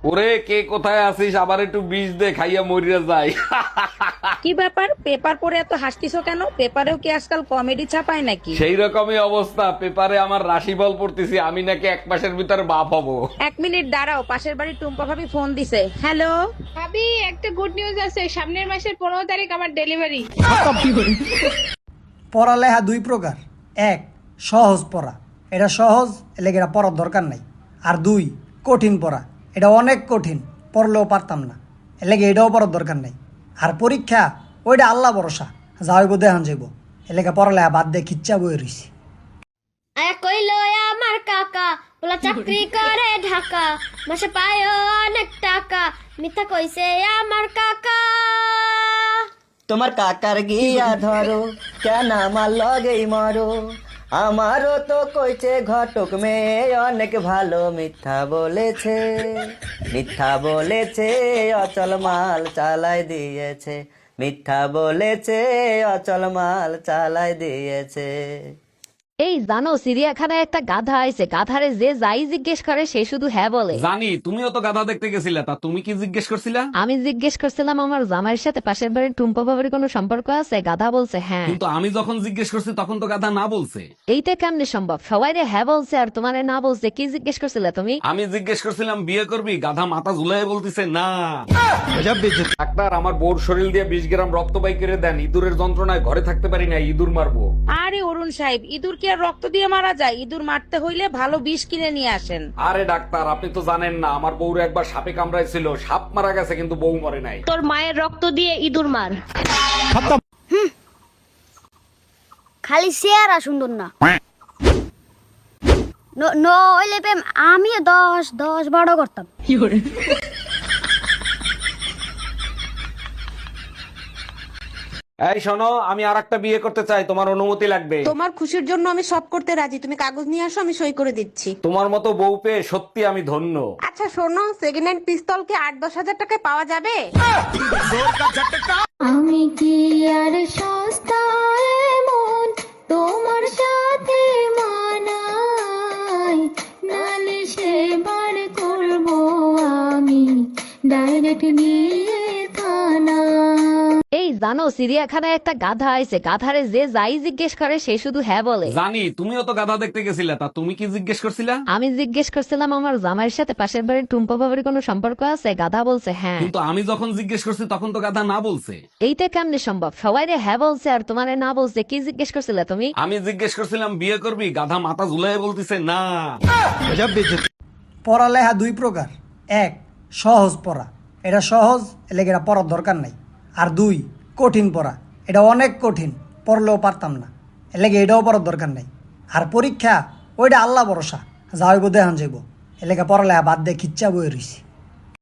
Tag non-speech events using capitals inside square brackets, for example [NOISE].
ওরে কে কোথায় আছিস? আবার একটু বিষ দে খাইয়া মরিয়া যায় [LAUGHS] কি ব্যাপার? পেপার পড়ে এত হাসতিছো কেন? পেপারেও কি আজকাল কমেডি ছাপায় নাকি? সেই রকমই অবস্থা। পেপারে আমার রাশিফল পড়তেছি আমি নাকি এক মাসের ভিতরে বাপ হব। এক মিনিট দাঁড়াও পাশের বাড়ির টুম্পা ভাবি ফোন দিছে। হ্যালো? ভাবি একটা গুড নিউজ আছে। সামনের মাসের পনেরো তারিখ আমার ডেলিভারি পড়ালেখা দুই প্রকার। এক সহজ পড়া। এটা সহজ এলেগে এটা পড়ার দরকার নাই। আর দুই কঠিন পড়া। এটা অনেক কঠিন পড়লেও পারতাম না। এলেগে এটাও পড়ার দরকার নাই। আর পরীক্ষা ওইটা আল্লাহ ভরসা যাইব দেহান যাইব। এলেগে পড়ালেখা বাদ দিয়ে খিচ্চা বয়ে রইছি। কইলো আমার কাকা বলা চাকরি করে ঢাকা মাসে পায় অনেক টাকা। মিথ্যা কইছে আমার কাকা। তোমার কাকার গিয়া ধরো কেন আমার লগেই মরো? আমারও তো কইছে ঘটক মেয়ে, অনেক ভালো মিথ্যা বলেছে। মিথ্যা বলেছে, অচল মাল চালাই দিয়েছে। মিথ্যা বলেছে, অচল মাল চালাই দিয়েছে। এই জানো চিড়িয়াখানায় একটা গাধা আছে গাধারে যে যাই জিজ্ঞেস করে সে শুধু হ্যাঁ বলে। জানি তুমিও তো গাধা দেখতে গেছিলে তা তুমি কি জিজ্ঞেস করছিলা? আমি জিজ্ঞেস করছিলাম আমার জামাইয়ের সাথে পাশের বাড়ির টুম্পা বাবার কোনো সম্পর্ক আছে? গাধা বলছে হ্যাঁ। কিন্তু আমি যখন জিজ্ঞেস করছি তখন তো গাধা না বলছে। এইটা কেমনে সম্ভব? সবাই রে হ্যাঁ বলছে আর তোমারে না বলছে কি জিজ্ঞেস করছিলে তুমি? আমি জিজ্ঞেস করছিলাম বিয়ে করবি? গাধা মাথা ঝুলাই বলতেছে না। ডাক্তার আমার বোর শরীর দিয়ে বিশ গ্রাম রক্ত বাই করে দেন। ইঁদুরের যন্ত্রণায় ঘরে থাকতে পারি না ইঁদুর মারবো। আরে অরুণ সাহেব ইঁদুর কি আর রক্ত দিয়ে মারা যায় ইঁদুর মারতে হইলে ভালো বিষ কিনে নিয়ে আসেন। আরে ডাক্তার আপনি তো জানেন না আমার বউর একবার সাপে কামড়াইছিল সাপ মারা গেছে কিন্তু বউ মরে নাই। তোর মায়ের রক্ত দিয়ে ইঁদুর মার। খালি চেহারা সুন্দর না। ন- নইলে প্রেম আমি দশ দশ বারো করতাম। এই শোনো আমি আর একটা বিয়ে করতে চাই তোমার অনুমতি লাগবে। তোমার খুশির জন্য আমি সব করতে রাজি। তুমি কাগজ নিয়ে আসো আমি সই করে দিচ্ছি। তোমার মতো বউ পেয়ে সত্যি আমি ধন্য। আচ্ছা শোনো সেকেন্ড হ্যান্ড পিস্তল কি আট দশ হাজার টাকায় পাওয়া যাবে? আমি কি আর সস্তায় মন তোমার সাথে মানাই? নালে সে বার করব আমি। ডাইরেক্ট নিয়ে জানো চিড়িয়াখানায় একটা গাধা আছে গাধারে যে যাই জিজ্ঞেস করে সে শুধু হ্যাঁ বলে। জানি তুমিও তো গাধা দেখতে গেছিলে। তা তুমি কি জিজ্ঞেস করছিলা? আমি জিজ্ঞেস করছিলাম আমার জামাইয়ের সাথে পাশের বাড়ির টুম্পা বাবার কোনো সম্পর্ক আছে? গাধা বলছে হ্যাঁ। কিন্তু আমি যখন জিজ্ঞেস করছি তখন তো গাধা না বলছে। এইটা কেমনে সম্ভব? সবাই রে হ্যাঁ বলছে আর তোমারে না বলছে কি জিজ্ঞেস করছিলে তুমি? আমি জিজ্ঞেস করছিলাম বিয়ে করবি? গাধা মাথা ঝুলাই বলতেছে না। পড়ালেখা দুই প্রকার। এক সহজ পড়া। এটা সহজ এলেগে এটা পড়ার দরকার নাই। আর দুই কঠিন পড়া। এটা অনেক কঠিন, পড়লেও পারতাম না। এলেগে এটাও পড়ার দরকার নাই। আর পরীক্ষা, ওইটা আল্লাহ ভরসা যাইব দেহান যাইব। এলাকা পড়ালেখা বাদ দিয়ে খিচ্চা বই রইছি।